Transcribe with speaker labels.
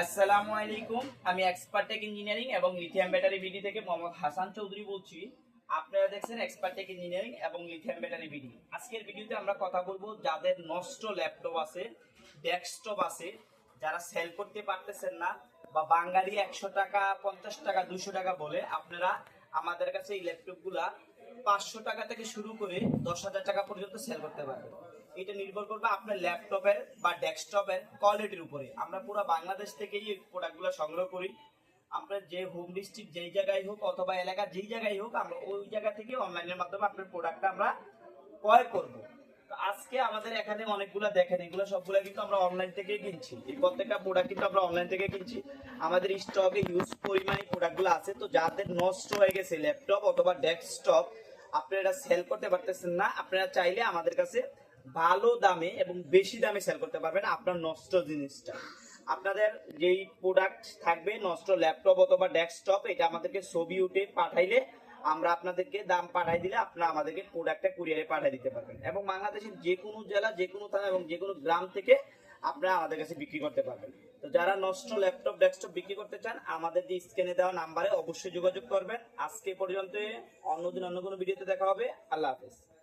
Speaker 1: আসসালামু আলাইকুম। আমি এক্সপার্টেক ইঞ্জিনিয়ারিং এবং লিথিয়াম ব্যাটারি বিডি থেকে মোহাম্মদ হাসান চৌধুরী বলছি। আপনারা দেখছেন এক্সপার্টেক ইঞ্জিনিয়ারিং এবং লিথিয়াম ব্যাটারি বিডি আজকের ভিডিওতে আমরা কথা বলব যাদের নষ্ট ল্যাপটপ আছে, ডেস্কটপ আছে, যারা সেল করতে পারতেছেন না বা বাঙালি একশো টাকা, পঞ্চাশ টাকা দুশো টাকা বলে, আপনারা আমাদের কাছে এই ল্যাপটপগুলা পাঁচশো টাকা থেকে শুরু করে দশ হাজার টাকা পর্যন্ত সেল করতে পারবেন। এটা নির্ভর করবে আপনার ল্যাপটপের বা ডেস্কটপের কোয়ালিটির উপরে। আমরা পুরো বাংলাদেশ থেকেই এই প্রোডাক্টগুলো সংগ্রহ করি। আপনার যে হোম ডিস্ট্রিক্ট যেই জায়গায় হোক অথবা এলাকার যেই জায়গায় হোক, আমরা ওই জায়গা থেকে অনলাইনের মাধ্যমে আপনার প্রোডাক্টটা আমরা ক্রয় করব। আজকে আমাদের এখানে অনেকগুলো দেখেন, এগুলো সবগুলো কিন্তু আমরা অনলাইন থেকেই কিনছি। এই প্রত্যেকটা প্রোডাক্ট কিন্তু আমরা অনলাইন থেকে কিনছি। আমাদের স্টকে ইউজ পরিমাণে প্রোডাক্টগুলো আছে। তো যাদের নষ্ট হয়ে গেছে ল্যাপটপ অথবা ডেস্কটপ আপনারা সেল করতে পারতেছেন না। আপনারা চাইলে আমাদের কাছে ভালো দামে এবং বেশি দামে সেল করতে পারবেন আপনার নষ্ট জিনিসটা। আপনাদের যেই প্রোডাক্ট থাকবে, নষ্ট ল্যাপটপ অথবা ডেস্কটপ এটা আমাদেরকে ছবি উঠে পাঠাইলে আমরা আপনাদেরকে দাম পাঠাই দিলে আপনারা আমাদেরকে প্রোডাক্টটা কুরিয়ারে পাঠিয়ে দিতে পারবেন। এবং বাংলাদেশের যে কোনো জেলা যে কোনো থানা এবং যে কোনো গ্রাম থেকে আপনারা আমাদের কাছে বিক্রি করতে পারবেন। তো যারা নষ্ট ল্যাপটপ ডেস্কটপ বিক্রি করতে চান, আমাদের যে স্ক্রিনে দেওয়া নাম্বারে অবশ্যই যোগাযোগ করবেন। আজকে পর্যন্ত অন্যদিন অন্য কোনো ভিডিওতে দেখা হবে। আল্লাহ হাফেজ।